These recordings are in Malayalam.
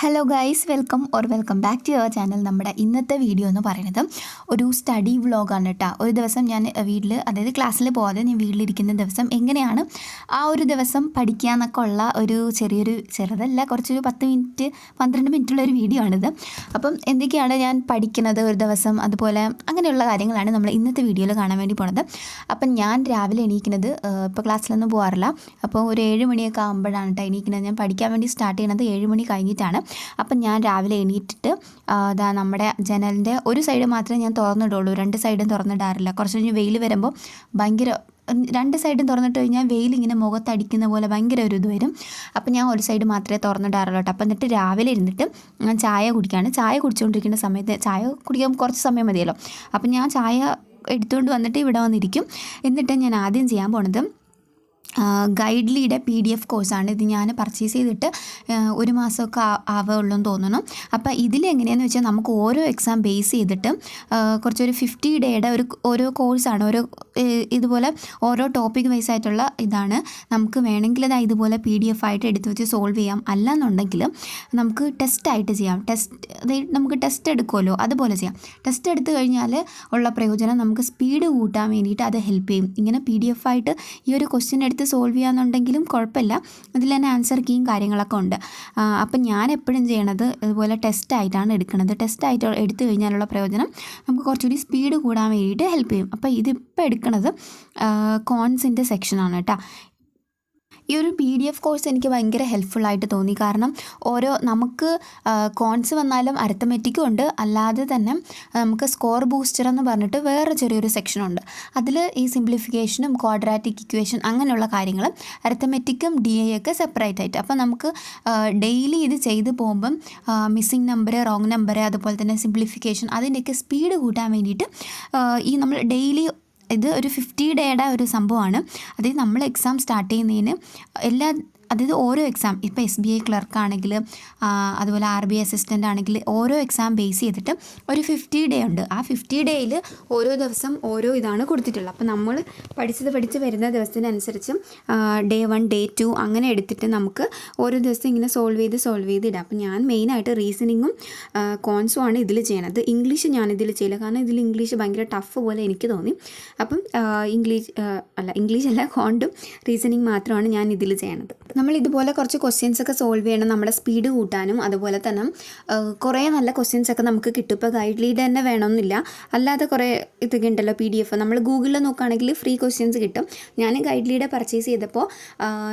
Hello guys welcome or welcome back to your channel നമ്മുടെ ഇന്നത്തെ വീഡിയോ എന്ന് പറയുന്നത് ഒരു സ്റ്റഡി വ്ളോഗാണ് കേട്ടോ ഒരു ദിവസം ഞാൻ വീട്ടിൽ അതായത് ക്ലാസ്സിൽ പോകാതെ ഞാൻ വീട്ടിലിരിക്കുന്ന ദിവസം എങ്ങനെയാണ് ആ ഒരു ദിവസം പഠിക്കുക എന്നൊക്കെ ഉള്ള ഒരു ചെറിയൊരു ചെറുതല്ല കുറച്ചൊരു പത്ത് മിനിറ്റ് പന്ത്രണ്ട് മിനിറ്റുള്ള ഒരു വീഡിയോ ആണിത്. അപ്പം എന്തൊക്കെയാണ് ഞാൻ പഠിക്കുന്നത് ഒരു ദിവസം? അതുപോലെ അങ്ങനെയുള്ള കാര്യങ്ങളാണ് നമ്മൾ ഇന്നത്തെ വീഡിയോയിൽ കാണാൻ വേണ്ടി പോണത്. അപ്പം ഞാൻ രാവിലെ എണീക്കുന്നത് ഇപ്പോൾ ക്ലാസ്സിലൊന്നും പോകാറില്ല അപ്പോൾ ഒരു ഏഴ് മണിയൊക്കെ ആകുമ്പോഴാണ് കേട്ടോ എണീക്കുന്നത്. ഞാൻ പഠിക്കാൻ വേണ്ടി സ്റ്റാർട്ട് ചെയ്യുന്നത് ഏഴ് മണി കഴിഞ്ഞിട്ടാണ്. അപ്പം ഞാൻ രാവിലെ എണീറ്റിട്ട് അതാ നമ്മുടെ ജനലിന്റെ ഒരു സൈഡ് മാത്രമേ ഞാൻ തുറന്നിടുള്ളൂ. രണ്ട് സൈഡും തുറന്നിടാറില്ല. കുറച്ച് കഴിഞ്ഞ് വെയിൽ വരുമ്പോൾ ഭയങ്കര രണ്ട് സൈഡും തുറന്നിട്ട് കഴിഞ്ഞാൽ വെയിൽ ഇങ്ങനെ മുഖത്തടിക്കുന്ന പോലെ ഭയങ്കര ഒരു ഇത് വരും. അപ്പം ഞാൻ ഒരു സൈഡ് മാത്രമേ തുറന്നിടാറുള്ളൂ അപ്പം എന്നിട്ട് രാവിലെ ഇരുന്നിട്ട് ഞാൻ ചായ കുടിക്കുകയാണ് ചായ കുടിച്ചുകൊണ്ടിരിക്കുന്ന സമയത്ത് ചായ കുടിക്കാൻ കുറച്ച് സമയം മതിയല്ലോ. അപ്പം ഞാൻ ചായ എടുത്തുകൊണ്ട് വന്നിട്ട് ഇവിടെ വന്നിരിക്കും. എന്നിട്ട് ഞാൻ ആദ്യം ചെയ്യാൻ പോണത്. ഗൈഡ്ലിയുടെ പി ഡി എഫ് കോഴ്സാണ് ഇത് ഞാൻ പർച്ചേസ് ചെയ്തിട്ട് ഒരു മാസമൊക്കെ ആവുള്ളൂ എന്ന് തോന്നുന്നു. അപ്പോൾ ഇതിലെങ്ങനെയാണെന്ന് വെച്ചാൽ നമുക്ക് ഓരോ എക്സാം ബേസ് ചെയ്തിട്ട് കുറച്ചൊരു ഫിഫ്റ്റി ഡേയുടെ ഒരു ഓരോ കോഴ്സാണ് ഓരോ ഇതുപോലെ ഓരോ ടോപ്പിക് വൈസ് ആയിട്ടുള്ള ഇതാണ്. നമുക്ക് വേണമെങ്കിൽ അത് ഇതുപോലെ പി ഡി എഫ് ആയിട്ട് എടുത്ത് വെച്ച് സോൾവ് ചെയ്യാം. അല്ലാന്നുണ്ടെങ്കിൽ നമുക്ക് ടെസ്റ്റ് ആയിട്ട് ചെയ്യാം. ടെസ്റ്റ് നമുക്ക് ടെസ്റ്റ് എടുക്കുമല്ലോ അതുപോലെ ചെയ്യാം. ടെസ്റ്റ് എടുത്തു കഴിഞ്ഞാൽ ഉള്ള പ്രയോജനം നമുക്ക് സ്പീഡ് കൂട്ടാൻ വേണ്ടിയിട്ട് അത് ഹെൽപ്പ് ചെയ്യും. ഇങ്ങനെ പി ഡി എഫ് ആയിട്ട് ഈ ഒരു ക്വസ്റ്റ്യൻ എടുത്ത് എടുത്ത് സോൾവ് ചെയ്യാന്നുണ്ടെങ്കിലും കുഴപ്പമില്ല. അതിൽ തന്നെ ആൻസർ കീയും കാര്യങ്ങളൊക്കെ ഉണ്ട്. അപ്പം ഞാൻ എപ്പോഴും ചെയ്യണത്? ഇതുപോലെ ടെസ്റ്റ് ആയിട്ടാണ് എടുക്കുന്നത് ടെസ്റ്റ് ആയിട്ട് എടുത്തു കഴിഞ്ഞാലുള്ള പ്രയോജനം നമുക്ക് കുറച്ചുകൂടി സ്പീഡ് കൂടാൻ വേണ്ടിയിട്ട് ഹെൽപ്പ് ചെയ്യും. അപ്പോൾ ഇതിപ്പോൾ എടുക്കുന്നത് കോൺസിന്റെ സെക്ഷനാണ് കേട്ടോ. ഈ ഒരു പി ഡി എഫ് കോഴ്സ് എനിക്ക് ഭയങ്കര ആയിട്ട് തോന്നി. കാരണം ഓരോ നമുക്ക് കോൺസ് വന്നാലും അരിത്തമെറ്റിക്കും ഉണ്ട്. അല്ലാതെ തന്നെ നമുക്ക് സ്കോർ ബൂസ്റ്റർ എന്ന് പറഞ്ഞിട്ട് വേറെ ചെറിയൊരു സെക്ഷനുണ്ട് അതിൽ ഈ സിംപ്ലിഫിക്കേഷനും ക്വാഡ്രാറ്റിക് ഇക്വേഷൻ അങ്ങനെയുള്ള കാര്യങ്ങൾ അരിത്തമെറ്റിക്കും ഡി ഐ ഒക്കെ സെപ്പറേറ്റ് ആയിട്ട്. അപ്പോൾ നമുക്ക് ഡെയിലി ഇത് ചെയ്ത് പോകുമ്പം മിസ്സിങ് നമ്പർ റോങ് നമ്പർ അതുപോലെ തന്നെ സിംപ്ലിഫിക്കേഷൻ അതിന്റെയൊക്കെ സ്പീഡ് കൂട്ടാൻ വേണ്ടിയിട്ട് ഈ നമ്മൾ ഡെയിലി ഇത് ഒരു ഫിഫ്റ്റി ഡേയുടെ ഒരു സംഭവമാണ്. അതായത് നമ്മൾ എക്സാം സ്റ്റാർട്ട് ചെയ്യുന്നതിന് എല്ലാ അതായത് ഓരോ എക്സാം ഇപ്പോൾ എസ് ബി ഐ ക്ലർക്ക് ആണെങ്കിൽ അതുപോലെ ആർ ബി ഐ അസിസ്റ്റന്റ് ആണെങ്കിൽ ഓരോ എക്സാം ബേസ് ചെയ്തിട്ട് ഒരു ഫിഫ്റ്റി ഡേ ഉണ്ട്. ആ ഫിഫ്റ്റി ഡേയിൽ ഓരോ ദിവസം ഓരോ ഇതാണ് കൊടുത്തിട്ടുള്ളത്. അപ്പോൾ നമ്മൾ പഠിച്ചത് പഠിച്ച് വരുന്ന ദിവസത്തിനനുസരിച്ച് ഡേ വൺ ഡേ ടു അങ്ങനെ എടുത്തിട്ട് നമുക്ക് ഓരോ ദിവസം ഇങ്ങനെ സോൾവ് ചെയ്ത് സോൾവ് ചെയ്ത് ഇടാം. അപ്പോൾ ഞാൻ മെയിനായിട്ട് റീസണിങ്ങും കോൺസും ആണ് ഇതിൽ ചെയ്യണത്. ഇംഗ്ലീഷ് ഞാൻ ഇതിൽ ചെയ്യില്ല. കാരണം ഇതിൽ ഇംഗ്ലീഷ് ഭയങ്കര ടഫ് പോലെ എനിക്ക് തോന്നി. അപ്പം ഇംഗ്ലീഷ് അല്ല ഇംഗ്ലീഷ് അല്ല കോണ്ടും റീസണിങ് മാത്രമാണ് ഞാൻ ഇതിൽ ചെയ്യണത്. നമ്മൾ ഇതുപോലെ കുറച്ച് ക്വസ്റ്റ്യൻസ് ഒക്കെ സോൾവ് ചെയ്യണം നമ്മുടെ സ്പീഡ് കൂട്ടാനും അതുപോലെ തന്നെ കുറേ നല്ല ക്വസ്റ്റ്യൻസ് ഒക്കെ നമുക്ക് കിട്ടും. ഇപ്പോൾ ഗൈഡ് ലീഡ് തന്നെ വേണമെന്നില്ല. അല്ലാതെ കുറേ ഇതൊക്കെ ഉണ്ടല്ലോ പി ഡി എഫ് നമ്മൾ ഗൂഗിളിൽ നോക്കുകയാണെങ്കിൽ ഫ്രീ ക്വസ്റ്റ്യൻസ് കിട്ടും. ഞാൻ ഗൈഡ് ലീഡ് പർച്ചേസ് ചെയ്തപ്പോൾ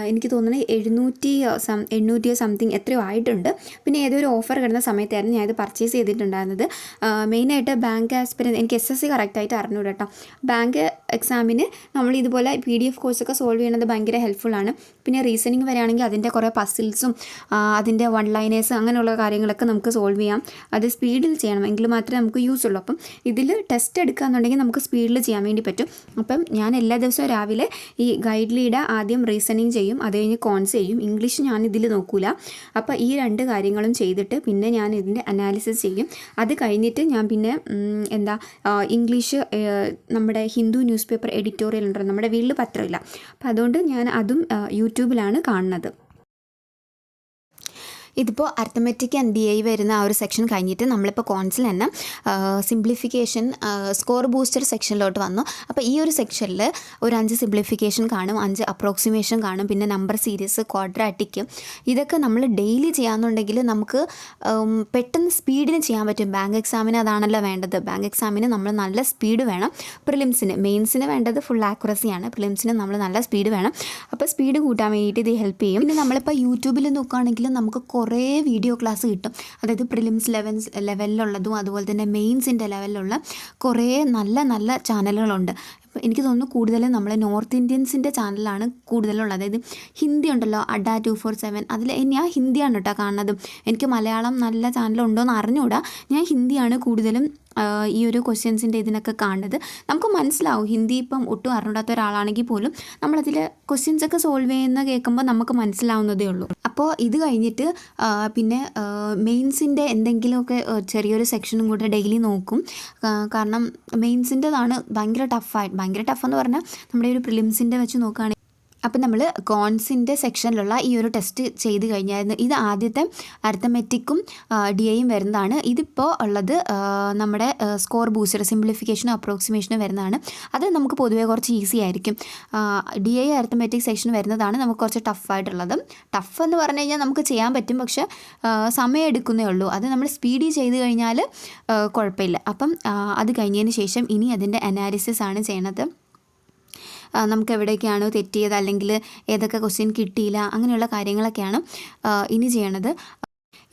എനിക്ക് തോന്നുന്നത് എഴുന്നൂറ്റി സം എണ്ണൂറ്റിയോ സംതിങ് എത്രയോ ആയിട്ടുണ്ട്. പിന്നെ ഏതോ ഒരു ഓഫർ കിടന്ന സമയത്തായിരുന്നു ഞാൻ ഇത് പർച്ചേസ് ചെയ്തിട്ടുണ്ടായിരുന്നത്. മെയിനായിട്ട് ബാങ്ക് ആസ്പിരൻസ് എനിക്ക് എസ് എസ് സി കറക്റ്റായിട്ട് അറിഞ്ഞൂടെ കേട്ടോ ബാങ്ക് എക്സാമിന് നമ്മൾ ഇതുപോലെ പി ഡി എഫ് കോഴ്സൊക്കെ സോൾവ് ചെയ്യുന്നത് ഭയങ്കര ഹെൽപ്ഫുള്ളാണ് പിന്നെ റീസണിങ് വരികയാണെങ്കിൽ അതിന്റെ കുറേ പസിൽസും അതിന്റെ വൺ ലൈനേഴ്സ് അങ്ങനെയുള്ള കാര്യങ്ങളൊക്കെ നമുക്ക് സോൾവ് ചെയ്യാം. അത് സ്പീഡിൽ ചെയ്യണം. എങ്കിൽ മാത്രമേ നമുക്ക് യൂസ് ഉള്ളൂ. അപ്പം ഇതിൽ ടെസ്റ്റ് എടുക്കുകയെന്നുണ്ടെങ്കിൽ നമുക്ക് സ്പീഡിൽ ചെയ്യാൻ വേണ്ടി പറ്റും. അപ്പം ഞാൻ എല്ലാ ദിവസവും രാവിലെ ഈ ഗൈഡ് ലീഡ് ആദ്യം റീസണിങ് ചെയ്യും. അത് കഴിഞ്ഞ് കോൺസ് ചെയ്യും. ഇംഗ്ലീഷ് ഞാൻ ഇതിൽ നോക്കൂല. അപ്പോൾ ഈ രണ്ട് കാര്യങ്ങളും ചെയ്തിട്ട് പിന്നെ ഞാൻ ഇതിന്റെ അനാലിസിസ് ചെയ്യും. അത് കഴിഞ്ഞിട്ട് ഞാൻ പിന്നെ എന്താ ഇംഗ്ലീഷ് നമ്മുടെ ഹിന്ദു ന്യൂസ് പേപ്പർ എഡിറ്റോറിയൽ ഉണ്ടല്ലോ. നമ്മുടെ വീട്ടിൽ പത്രമില്ല. അപ്പോൾ അതുകൊണ്ട് ഞാൻ അതും യൂട്യൂബിലാണ് കാണുന്നത്. అన్నదు ഇതിപ്പോൾ അർത്തമെറ്റിക് ആൻഡ് ഡി ഐ വരുന്ന ആ ഒരു സെക്ഷൻ കഴിഞ്ഞിട്ട് നമ്മളിപ്പോൾ കോൺസിൽ തന്നെ സിംപ്ലിഫിക്കേഷൻ സ്കോർ ബൂസ്റ്റർ സെക്ഷനിലോട്ട് വന്നു. അപ്പോൾ ഈ ഒരു സെക്ഷനിൽ ഒരു അഞ്ച് സിംപ്ലിഫിക്കേഷൻ കാണും അഞ്ച് അപ്രോക്സിമേഷൻ കാണും പിന്നെ നമ്പർ സീരീസ് ക്വാഡ്രാറ്റിക് ഇതൊക്കെ നമ്മൾ ഡെയിലി ചെയ്യാമെന്നുണ്ടെങ്കിൽ നമുക്ക് പെട്ടെന്ന് സ്പീഡിന് ചെയ്യാൻ പറ്റും. ബാങ്ക് എക്സാമിന് അതാണല്ലോ വേണ്ടത്. ബാങ്ക് എക്സാമിന് നമ്മൾ നല്ല സ്പീഡ് വേണം. പ്രിലിംസിന് മെയിൻസിന് വേണ്ടത് ഫുൾ ആക്യുറസിയാണ് പ്രിലിംസിന് നമ്മൾ നല്ല സ്പീഡ് വേണം. അപ്പോൾ സ്പീഡ് കൂട്ടാൻ വേണ്ടിയിട്ട് ഇത് ഹെൽപ്പ് ചെയ്യും. പിന്നെ നമ്മളിപ്പോൾ യൂട്യൂബിൽ നോക്കുകയാണെങ്കിൽ നമുക്ക് കുറേ വീഡിയോ ക്ലാസ് കിട്ടും. അതായത് പ്രിലിംസ് ലെവൻസ് ലെവലിലുള്ളതും അതുപോലെ തന്നെ മെയിൻസിന്റെ ലെവലിലുള്ള കുറേ നല്ല നല്ല ചാനലുകളുണ്ട് എനിക്ക് തോന്നുന്നു കൂടുതലും നമ്മളെ നോർത്ത് ഇന്ത്യൻസിന്റെ ചാനലാണ് കൂടുതലുള്ളത്. അതായത് ഹിന്ദി ഉണ്ടല്ലോ അഡ ടു ഫോർ സെവൻ. അതിൽ ഞാൻ ഹിന്ദിയാണ് കേട്ടോ കാണുന്നത്. എനിക്ക് മലയാളം നല്ല ചാനലുണ്ടോ എന്ന് അറിഞ്ഞുകൂടാ ഞാൻ ഹിന്ദിയാണ് കൂടുതലും ഈ ഒരു ക്വസ്റ്റ്യൻസിന്റെ ഇതിനൊക്കെ കാണുന്നത്. നമുക്ക് മനസ്സിലാവും ഹിന്ദി ഇപ്പം ഒട്ടും അറിഞ്ഞൂടാത്ത ഒരാളാണെങ്കിൽ പോലും നമ്മളതിൽ ക്വസ്റ്റ്യൻസ് ഒക്കെ സോൾവ് ചെയ്യുന്ന കേൾക്കുമ്പോൾ നമുക്ക് മനസ്സിലാവുന്നതേ ഉള്ളൂ. അപ്പോൾ ഇത് കഴിഞ്ഞിട്ട് പിന്നെ മെയിൻസിന്റെ എന്തെങ്കിലുമൊക്കെ ചെറിയൊരു സെക്ഷനും കൂടെ ഡെയിലി നോക്കും. കാരണം മെയിൻസിന്റെതാണ് ഭയങ്കര ടഫായിട്ട് ഭയങ്കര ടഫ് എന്ന് പറഞ്ഞാൽ നമ്മുടെ ഒരു പ്രിലിംസിന്റെ വെച്ച് നോക്കുകയാണെങ്കിൽ അപ്പം നമ്മൾ കോൺസിന്റെ സെക്ഷനിലുള്ള ഈ ഒരു ടെസ്റ്റ് ചെയ്ത് കഴിഞ്ഞായിരുന്നു. ഇത് ആദ്യത്തെ അർത്തമെറ്റിക്കും ഡി എയും വരുന്നതാണ്. ഇതിപ്പോൾ ഉള്ളത് നമ്മുടെ സ്കോർ ബൂസ്റ്റർ സിംപ്ലിഫിക്കേഷനും അപ്രോക്സിമേഷനും വരുന്നതാണ്. അത് നമുക്ക് പൊതുവേ കുറച്ച് ഈസി ആയിരിക്കും. ഡി എ അർത്തമെറ്റിക് സെക്ഷൻ വരുന്നതാണ് നമുക്ക് കുറച്ച് ടഫായിട്ടുള്ളത് ടഫ് എന്ന് പറഞ്ഞു കഴിഞ്ഞാൽ നമുക്ക് ചെയ്യാൻ പറ്റും പക്ഷെ സമയം എടുക്കുന്നേ ഉള്ളൂ. അത് നമ്മൾ സ്പീഡി ചെയ്ത് കഴിഞ്ഞാൽ കുഴപ്പമില്ല. അപ്പം അത് കഴിഞ്ഞതിന് ശേഷം ഇനി അതിന്റെ അനാലിസിസ് ആണ് ചെയ്യണത്. നമുക്ക് എവിടെയൊക്കെയാണോ തെറ്റിയത് അല്ലെങ്കിൽ ഏതൊക്കെ ക്വസ്റ്റ്യൻ കിട്ടിയില്ല അങ്ങനെയുള്ള കാര്യങ്ങളൊക്കെയാണ് ഇനി ചെയ്യണത്.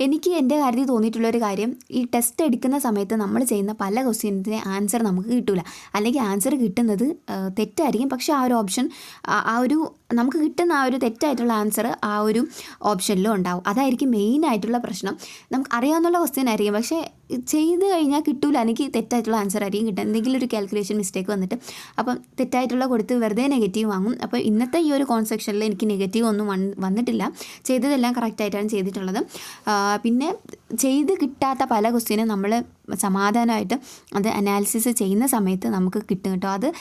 എനിക്ക് എന്റെ കാര്യത്തിൽ തോന്നിയിട്ടുള്ളൊരു കാര്യം ഈ ടെസ്റ്റ് എടുക്കുന്ന സമയത്ത് നമ്മൾ ചെയ്യുന്ന പല ക്വസ്റ്റ്യൻസിന്റെ ആൻസർ നമുക്ക് കിട്ടില്ല അല്ലെങ്കിൽ ആൻസർ കിട്ടുന്നത് തെറ്റായിരിക്കും. പക്ഷേ ആ ഒരു ഓപ്ഷൻ ആ- ഒരു നമുക്ക് കിട്ടുന്ന ആ ഒരു തെറ്റായിട്ടുള്ള ആൻസർ ആ ഒരു ഓപ്ഷനിലും ഉണ്ടാവും. അതായിരിക്കും മെയിൻ ആയിട്ടുള്ള പ്രശ്നം. നമുക്ക് അറിയാവുന്നുള്ള ക്വസ്റ്റ്യൻ ആയിരിക്കും. പക്ഷേ ചെയ്ത് കഴിഞ്ഞാൽ കിട്ടൂല. എനിക്ക് തെറ്റായിട്ടുള്ള ആൻസർ ആയിരിക്കും കിട്ടുക. എന്തെങ്കിലും ഒരു കാൽക്കുലേഷൻ മിസ്റ്റേക്ക് വന്നിട്ട്. അപ്പം തെറ്റായിട്ടുള്ള കൊടുത്ത് വെറുതെ നെഗറ്റീവ് വാങ്ങും. അപ്പോൾ ഇന്നത്തെ ഈ ഒരു കോൺസെക്ഷനിൽ എനിക്ക് നെഗറ്റീവ് ഒന്നും വന്ന് വന്നിട്ടില്ല. ചെയ്തതെല്ലാം കറക്റ്റായിട്ടാണ് ചെയ്തിട്ടുള്ളത്. പിന്നെ ചെയ്ത് കിട്ടാത്ത പല ക്വസ്റ്റ്യനും നമ്മൾ സമാധാനമായിട്ട് അത് അനാലിസിസ് ചെയ്യുന്ന സമയത്ത് നമുക്ക് കിട്ടും കേട്ടോ. അത്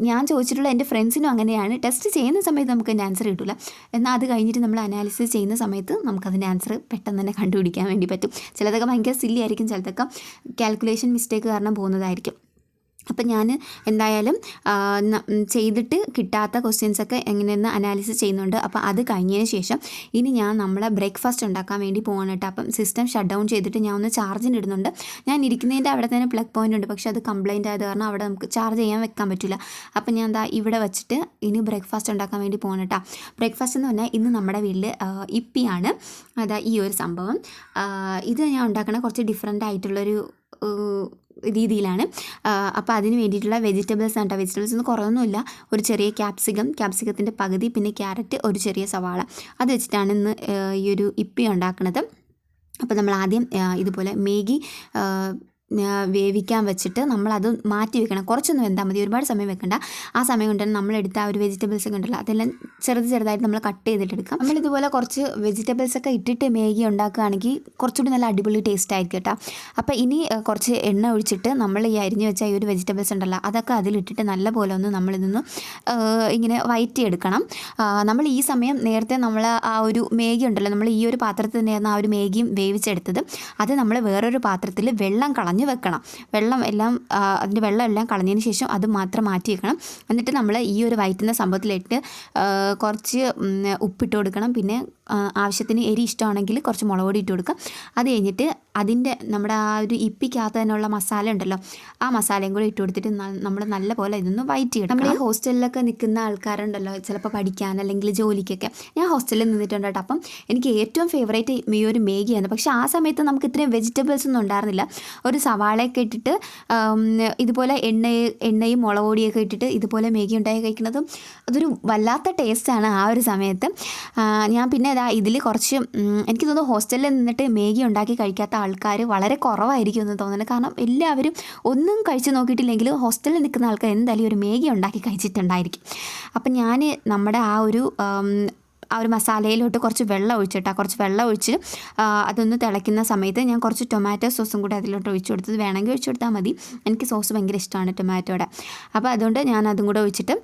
ഞാൻ ചോദിച്ചിട്ടുള്ള എന്റെ ഫ്രണ്ട്സിനും അങ്ങനെയാണ്. ടെസ്റ്റ് ചെയ്യുന്ന സമയത്ത് നമുക്ക് അതിന്റെ ആൻസർ കിട്ടില്ല എന്നാൽ അത് കഴിഞ്ഞിട്ട് നമ്മൾ അനാലിസിസ് ചെയ്യുന്ന സമയത്ത് നമുക്കതിന്റെ ആൻസർ പെട്ടെന്ന് തന്നെ കണ്ടുപിടിക്കാൻ വേണ്ടി പറ്റും. ചിലതൊക്കെ ഭയങ്കര സില്ലി ആയിരിക്കും ചിലതൊക്കെ കാൽക്കുലേഷൻ മിസ്റ്റേക്ക് കാരണം പോകുന്നതായിരിക്കും. അപ്പം ഞാൻ എന്തായാലും ചെയ്തിട്ട് കിട്ടാത്ത ക്വസ്റ്റ്യൻസൊക്കെ എങ്ങനെയെന്ന് അനാലിസിസ് ചെയ്യുന്നുണ്ട്. അപ്പോൾ അത് കഴിഞ്ഞതിന് ശേഷം ഇനി ഞാൻ നമ്മളെ ബ്രേക്ക്ഫാസ്റ്റ് ഉണ്ടാക്കാൻ വേണ്ടി പോകണം കേട്ടോ. അപ്പം സിസ്റ്റം ഷട്ട് ഡൗൺ ചെയ്തിട്ട് ഞാൻ ഒന്ന് ചാർജിന് ഇടുന്നുണ്ട്. ഞാൻ ഇരിക്കുന്നതിന്റെ അവിടെ തന്നെ പ്ലഗ് പോയിന്റ് ഉണ്ട്. പക്ഷേ അത് കംപ്ലൈന്റ് ആയത് കാരണം അവിടെ നമുക്ക് ചാർജ് ചെയ്യാൻ വെക്കാൻ പറ്റില്ല. അപ്പം ഞാൻ എന്താ ഇവിടെ വെച്ചിട്ട് ഇനി ബ്രേക്ക്ഫാസ്റ്റ് ഉണ്ടാക്കാൻ വേണ്ടി പോകണം കേട്ടോ. ബ്രേക്ക്ഫാസ്റ്റ് എന്ന് പറഞ്ഞാൽ ഇന്ന് നമ്മുടെ വീട്ടിൽ ഇപ്പിയാണ്. അതാ ഈ ഒരു സംഭവം. ഇത് ഞാൻ ഉണ്ടാക്കണ കുറച്ച് ഡിഫറെന്റ് ആയിട്ടുള്ളൊരു രീതിയിലാണ്. അപ്പോൾ അതിന് വേണ്ടിയിട്ടുള്ള വെജിറ്റബിൾസ് ആണ് കേട്ടോ വെജിറ്റബിൾസ് ഒന്നും കുറവൊന്നുമില്ല. ഒരു ചെറിയ ക്യാപ്സിക്കം ക്യാപ്സിക്കത്തിന്റെ പകുതി പിന്നെ ക്യാരറ്റ് ഒരു ചെറിയ സവാള. അത് വെച്ചിട്ടാണ് ഇന്ന് ഈ ഒരു ഇപ്പി ഉണ്ടാക്കുന്നത് അപ്പോൾ നമ്മൾ ആദ്യം ഇതുപോലെ മേഗി വേവിക്കാൻ വെച്ചിട്ട് നമ്മളത് മാറ്റി വെക്കണം. കുറച്ചൊന്നും വെന്താൽ മതി. ഒരുപാട് സമയം വെക്കണ്ട. ആ സമയം കൊണ്ട് തന്നെ നമ്മളെടുത്ത ആ ഒരു വെജിറ്റബിൾസ് ഒക്കെ ഉണ്ടല്ലോ അതെല്ലാം ചെറുത് ചെറുതായിട്ട് നമ്മൾ കട്ട് ചെയ്തിട്ട് എടുക്കാം നമ്മളിതുപോലെ കുറച്ച് വെജിറ്റബിൾസ് ഒക്കെ ഇട്ടിട്ട് മേഗി ഉണ്ടാക്കുകയാണെങ്കിൽ കുറച്ചുകൂടി നല്ല അടിപൊളി ടേസ്റ്റ് ആയിരിക്കും കേട്ടോ. അപ്പോൾ ഇനി കുറച്ച് എണ്ണ ഒഴിച്ചിട്ട് നമ്മൾ ഈ അരിഞ്ഞു വെച്ച ഈ ഒരു വെജിറ്റബിൾസ് ഉണ്ടല്ലോ അതൊക്കെ അതിലിട്ടിട്ട് നല്ല പോലെ ഒന്ന് നമ്മളിതൊന്ന് ഇങ്ങനെ വയറ്റി എടുക്കണം നമ്മൾ ഈ സമയം നേരത്തെ നമ്മൾ ആ ഒരു മേഗി ഉണ്ടല്ലോ നമ്മൾ ഈ ഒരു പാത്രത്തിൽ നിന്നായിരുന്നു ആ ഒരു മേഗിയും വേവിച്ചെടുത്തത്. അത് നമ്മൾ വേറൊരു പാത്രത്തിൽ വെള്ളം കളഞ്ഞ് വെക്കണം. വെള്ളം എല്ലാം അതിന്റെ വെള്ളം എല്ലാം കളഞ്ഞതിന് ശേഷം അത് മാത്രം മാറ്റി വെക്കണം. എന്നിട്ട് നമ്മൾ ഈ ഒരു വയറ്റുന്ന സംഭവത്തിലിട്ട് കുറച്ച് ഉപ്പിട്ട് കൊടുക്കണം. പിന്നെ ആവശ്യത്തിന് എരി ഇഷ്ടമാണെങ്കിൽ കുറച്ച് മുളക് പൊടി ഇട്ട് കൊടുക്കുക. അത് കഴിഞ്ഞിട്ട് അതിന്റെ നമ്മുടെ ആ ഒരു ഇപ്പിക്കകത്ത് തന്നെയുള്ള മസാല ഉണ്ടല്ലോ ആ മസാലയും കൂടി ഇട്ട് കൊടുത്തിട്ട് നമ്മൾ നല്ല പോലെ ഇതൊന്ന് വൈറ്റ് ചെയ്യണം നമ്മൾ ഈ ഹോസ്റ്റലിലൊക്കെ നിൽക്കുന്ന ആൾക്കാരുണ്ടല്ലോ ചിലപ്പോൾ പഠിക്കാൻ അല്ലെങ്കിൽ ജോലിക്കൊക്കെ. ഞാൻ ഹോസ്റ്റലിൽ നിന്നിട്ടുണ്ട് കേട്ടോ. അപ്പം എനിക്ക് ഏറ്റവും ഫേവറേറ്റ് ഈ ഒരു മേഗിയാണ് പക്ഷേ ആ സമയത്ത് നമുക്ക് ഇത്രയും വെജിറ്റബിൾസ് ഒന്നും ഉണ്ടായിരുന്നില്ല. ഒരു സവാളയൊക്കെ ഇട്ടിട്ട് ഇതുപോലെ എണ്ണ എണ്ണയും മുളക് പൊടിയൊക്കെ ഇട്ടിട്ട് ഇതുപോലെ മേഗി ഉണ്ടായി കഴിക്കുന്നതും അതൊരു വല്ലാത്ത ടേസ്റ്റാണ് ആ ഒരു സമയത്ത്. ഞാൻ പിന്നെ ഇതാ ഇതിൽ കുറച്ച് എനിക്ക് തോന്നുന്നു ഹോസ്റ്റലിൽ നിന്നിട്ട് മേഗി ഉണ്ടാക്കി കഴിക്കാത്ത ആൾക്കാർ വളരെ കുറവായിരിക്കും എന്ന് തോന്നുന്നത് കാരണം എല്ലാവരും ഒന്നും കഴിച്ച് നോക്കിയിട്ടില്ലെങ്കിലും ഹോസ്റ്റലിൽ നിൽക്കുന്ന ആൾക്കാർ എന്തായാലും ഒരു മേഗി ഉണ്ടാക്കി കഴിച്ചിട്ടുണ്ടായിരിക്കും. അപ്പം ഞാൻ നമ്മുടെ ആ ഒരു ആ ഒരു മസാലയിലോട്ട് കുറച്ച് വെള്ളം ഒഴിച്ചിട്ടാ കുറച്ച് വെള്ളം ഒഴിച്ച് അതൊന്ന് തിളയ്ക്കുന്ന സമയത്ത് ഞാൻ കുറച്ച് ടൊമാറ്റോ സോസും കൂടി അതിലോട്ട് ഒഴിച്ചു കൊടുത്തത് വേണമെങ്കിൽ ഒഴിച്ചു കൊടുത്താൽ മതി. എനിക്ക് സോസ് ഭയങ്കര ഇഷ്ടമാണ് ടൊമാറ്റോയുടെ അപ്പോൾ അതുകൊണ്ട് ഞാൻ അതും കൂടെ ഒഴിച്ചിട്ട്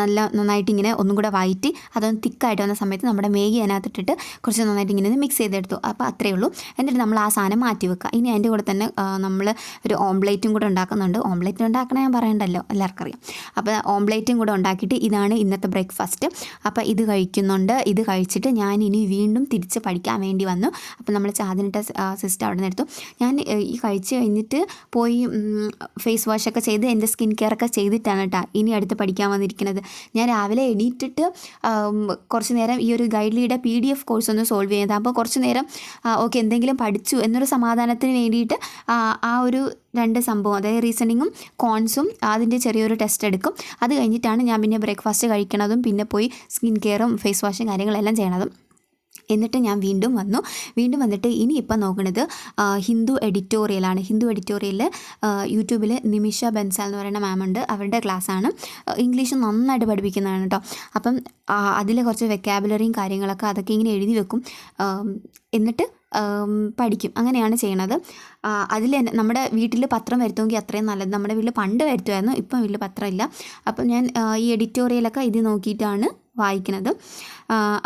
നല്ല നന്നായിട്ട് ഇങ്ങനെ ഒന്നും കൂടെ വയറ്റി അതൊന്ന് തിക്കായിട്ട് വന്ന സമയത്ത് നമ്മുടെ മേഗി അതിനകത്തിട്ടിട്ട് കുറച്ച് നന്നായിട്ട് ഇങ്ങനെ മിക്സ് ചെയ്തെടുത്തു. അപ്പോൾ അത്രയേ ഉള്ളൂ. എന്നിട്ട് നമ്മൾ ആ സാധനം മാറ്റി വെക്കുക. ഇനി അതിന്റെ കൂടെ തന്നെ നമ്മൾ ഒരു ഓംലേറ്റും കൂടെ ഉണ്ടാക്കുന്നുണ്ട്. ഓംലേറ്റ് ഉണ്ടാക്കണ ഞാൻ പറയണ്ടല്ലോ എല്ലാവർക്കും അറിയാം അപ്പോൾ ഓംലേറ്റും കൂടെ ഉണ്ടാക്കിയിട്ട് ഇതാണ് ഇന്നത്തെ ബ്രേക്ക്ഫാസ്റ്റ് അപ്പോൾ ഇത് കഴിക്കുന്നുണ്ട്. ഇത് കഴിച്ചിട്ട് ഞാൻ ഇനി വീണ്ടും തിരിച്ച് പഠിക്കാൻ വേണ്ടി വന്നു. അപ്പോൾ നമ്മൾ ചാതിനിട്ട സിസ്റ്റം അവിടെ നിന്ന് എടുത്തു. ഞാൻ ഈ കഴിച്ച് കഴിഞ്ഞിട്ട് പോയി ഫേസ് വാഷൊക്കെ ചെയ്ത് എന്റെ സ്കിൻ കെയർ ഒക്കെ ചെയ്തിട്ടാണ് കേട്ടോ ഇനി അടുത്ത് പഠിക്കാൻ വന്നിരിക്കുന്നത്. ഞാൻ രാവിലെ എണീറ്റിട്ട് കുറച്ച് നേരം ഈ ഒരു ഗൈഡ്ലിയുടെ പി ഡി എഫ് കോഴ്സ് ഒന്ന് സോൾവ് ചെയ്യുന്നത്. അപ്പോൾ കുറച്ച് നേരം ഓക്കെ എന്തെങ്കിലും പഠിച്ചു എന്നൊരു സമാധാനത്തിന് വേണ്ടിയിട്ട് ആ ഒരു രണ്ട് സംഭവം അതായത് റീസണിങ്ങും കോൺസും അതിന്റെ ചെറിയൊരു ടെസ്റ്റ് എടുക്കും. അത് കഴിഞ്ഞിട്ടാണ് ഞാൻ പിന്നെ ബ്രേക്ക്ഫാസ്റ്റ് കഴിക്കണതും പിന്നെ പോയി സ്കിൻ കെയറും ഫേസ് വാഷും കാര്യങ്ങളെല്ലാം ചെയ്യണതും. എന്നിട്ട് ഞാൻ വീണ്ടും വന്നു. വീണ്ടും വന്നിട്ട് ഇനി ഇപ്പം നോക്കുന്നത് ഹിന്ദു എഡിറ്റോറിയലാണ്. ഹിന്ദു എഡിറ്റോറിയലിൽ യൂട്യൂബിൽ നിമിഷ ബൻസാൽ എന്ന് പറയുന്ന മാം ഉണ്ട്. അവരുടെ ക്ലാസ്സാണ്. ഇംഗ്ലീഷ് നന്നായിട്ട് പഠിപ്പിക്കുന്നതാണ് കേട്ടോ. അപ്പം അതിലെ കുറച്ച് വെക്കാബുലറിയും കാര്യങ്ങളൊക്കെ അതൊക്കെ ഇങ്ങനെ എഴുതി വെക്കും. എന്നിട്ട് പഠിക്കും. അങ്ങനെയാണ് ചെയ്യണത്. അതിൽ നമ്മുടെ വീട്ടിൽ പത്രം വരുത്തുമെങ്കിൽ അത്രയും നല്ലത്. നമ്മുടെ വീട്ടിൽ പണ്ട് വരുത്തുമായിരുന്നു. ഇപ്പം വീട്ടിൽ പത്രമില്ല അപ്പം ഞാൻ ഈ എഡിറ്റോറിയലൊക്കെ ഇത് നോക്കിയിട്ടാണ് വായിക്കുന്നത്.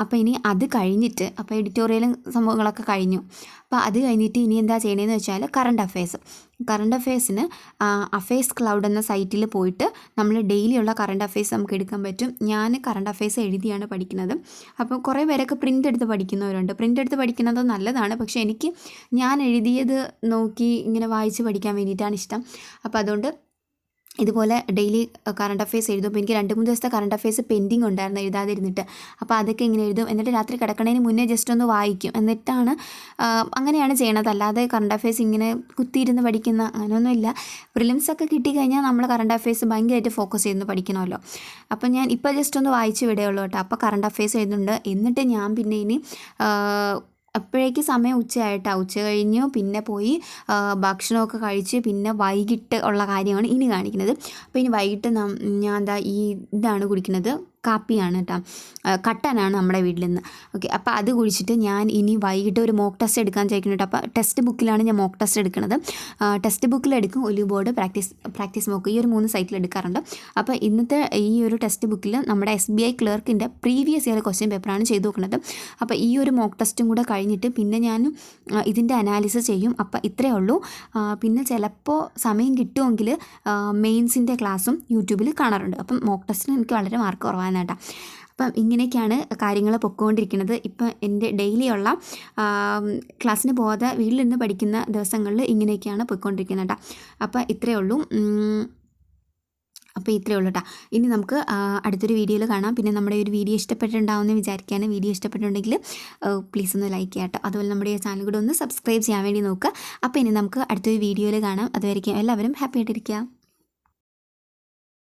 അപ്പോൾ ഇനി അത് കഴിഞ്ഞിട്ട് അപ്പോൾ എഡിറ്റോറിയലും സംഭവങ്ങളൊക്കെ കഴിഞ്ഞു. അപ്പോൾ അത് കഴിഞ്ഞിട്ട് ഇനി എന്താ ചെയ്യണതെന്ന് വെച്ചാൽ കറണ്ട് അഫയേഴ്സ് കറണ്ട് അഫയേഴ്സിന് അഫയേഴ്സ് ക്ലൗഡ് എന്ന സൈറ്റിൽ പോയിട്ട് നമ്മൾ ഡെയിലിയുള്ള കറണ്ട് അഫയേഴ്സ് നമുക്ക് എടുക്കാൻ പറ്റും. ഞാൻ കറണ്ട് അഫയേഴ്സ് എഴുതിയാണ് പഠിക്കുന്നത്. അപ്പോൾ കുറേ പേരൊക്കെ പ്രിന്റ് എടുത്ത് പഠിക്കുന്നവരുണ്ട്. പ്രിന്റ് എടുത്ത് പഠിക്കുന്നത് നല്ലതാണ്. പക്ഷേ എനിക്ക് ഞാൻ എഴുതിയത് നോക്കി ഇങ്ങനെ വായിച്ച് പഠിക്കാൻ വേണ്ടിയിട്ടാണ് ഇഷ്ടം. അപ്പോൾ അതുകൊണ്ട് ഇതുപോലെ ഡെയിലി കറണ്ട് അഫയേഴ്സ് എഴുതും അപ്പോൾ എനിക്ക് രണ്ട് മൂന്ന് ദിവസത്തെ കറണ്ട് അഫയേഴ്സ് പെൻഡിങ് ഉണ്ടായിരുന്നു എഴുതാതിരുന്നിട്ട്. അപ്പോൾ അതൊക്കെ ഇങ്ങനെ എഴുതും. എന്നിട്ട് രാത്രി കിടക്കണതിന് മുന്നേ ജസ്റ്റ് ഒന്ന് വായിക്കും. എന്നിട്ടാണ് അങ്ങനെയാണ് ചെയ്യണത്. അല്ലാതെ കറണ്ട് അഫയേഴ്സ് ഇങ്ങനെ കുത്തിയിരുന്ന് പഠിക്കുന്ന അങ്ങനെയൊന്നുമില്ല പ്രിലിംസ് ഒക്കെ കിട്ടിക്കഴിഞ്ഞാൽ നമ്മൾ കറണ്ട് അഫയേഴ്സ് ഭയങ്കരമായിട്ട് ഫോക്കസ് ചെയ്ത് പഠിക്കണമല്ലോ. അപ്പം ഞാൻ ഇപ്പോൾ ജസ്റ്റ് ഒന്ന് വായിച്ച് വിടുകയുള്ളൂ കേട്ടോ. അപ്പോൾ കറണ്ട് അഫയേഴ്സ് എഴുതുന്നുണ്ട്. എന്നിട്ട് ഞാൻ പിന്നെ ഇനി അപ്പോഴേക്ക് സമയം ഉച്ചയായിട്ടാണ് ഉച്ച കഴിഞ്ഞു പിന്നെ പോയി ഭക്ഷണമൊക്കെ കഴിച്ച് പിന്നെ വൈകിട്ട് ഉള്ള കാര്യമാണ് ഇനി കാണിക്കുന്നത്. അപ്പോൾ ഇനി വൈകിട്ട് ഞാൻ എന്താ ഈ ഇതാണ് കുടിക്കുന്നത്. കാപ്പിയാണ് കേട്ടോ കട്ടനാണ് നമ്മുടെ വീട്ടിൽ നിന്ന് ഓക്കെ അപ്പോൾ അത് കുഴിച്ചിട്ട് ഞാൻ ഇനി വൈകിട്ട് ഒരു മോക്ക് ടെസ്റ്റ് എടുക്കാൻ ചോദിക്കുന്നു കേട്ടോ അപ്പോൾ ടെസ്റ്റ് ബുക്കിലാണ് ഞാൻ മോക്ക് ടെസ്റ്റ് എടുക്കുന്നത് ടെസ്റ്റ് ബുക്കിൽ എടുക്കും. Oliveboard practice practice mock ഈ ഒരു മൂന്ന് സൈറ്റിൽ എടുക്കാറുണ്ട്. അപ്പോൾ ഇന്നത്തെ ഈ ഒരു ടെസ്റ്റ് ബുക്കിൽ നമ്മുടെ എസ് ബി ഐ ക്ലർക്കിന്റെ പ്രീവിയസ് ഇയർ ക്വസ്റ്റ്യൻ പേപ്പറാണ് ചെയ്തു നോക്കുന്നത് അപ്പോൾ ഈ ഒരു മോക്ക് ടെസ്റ്റും കൂടെ കഴിഞ്ഞിട്ട് പിന്നെ ഞാൻ ഇതിന്റെ അനാലിസിസ് ചെയ്യും. അപ്പോൾ ഇത്രയേ ഉള്ളൂ. പിന്നെ ചിലപ്പോൾ സമയം കിട്ടുമെങ്കിൽ മെയിൻസിന്റെ ക്ലാസ്സും യൂട്യൂബിൽ കാണാറുണ്ട്. അപ്പം മോക്ക് ടെസ്റ്റിന് എനിക്ക് വളരെ മാർക്ക് കുറവാണ്. കേട്ടോ അപ്പം ഇങ്ങനെയൊക്കെയാണ് കാര്യങ്ങൾ പൊക്കോണ്ടിരിക്കുന്നത്. ഇപ്പം എന്റെ ഡെയിലിയുള്ള ക്ലാസ്സിന് പോകാതെ വീട്ടിൽ നിന്ന് പഠിക്കുന്ന ദിവസങ്ങളിൽ ഇങ്ങനെയൊക്കെയാണ് പൊയ്ക്കൊണ്ടിരിക്കുന്നത് കേട്ടോ അപ്പം ഇത്രയേ ഉള്ളൂ. അപ്പോൾ ഇത്രയേ ഉള്ളൂ കേട്ടോ ഇനി നമുക്ക് അടുത്തൊരു വീഡിയോയിൽ കാണാം. പിന്നെ നമ്മുടെ ഒരു വീഡിയോ ഇഷ്ടപ്പെട്ടിട്ടുണ്ടാവുമെന്ന് വിചാരിക്കുകയാണ്. വീഡിയോ ഇഷ്ടപ്പെട്ടിട്ടുണ്ടെങ്കിൽ പ്ലീസ് ഒന്ന് ലൈക്ക് ചെയ്യാം കേട്ടോ അതുപോലെ നമ്മുടെ ചാനൽ കൂടെ ഒന്ന് സബ്സ്ക്രൈബ് ചെയ്യാൻ വേണ്ടി നോക്കുക. അപ്പോൾ ഇനി നമുക്ക് അടുത്തൊരു വീഡിയോയിൽ കാണാം. അതുവരെയ്ക്കും എല്ലാവരും ഹാപ്പി ആയിട്ടിരിക്കുക.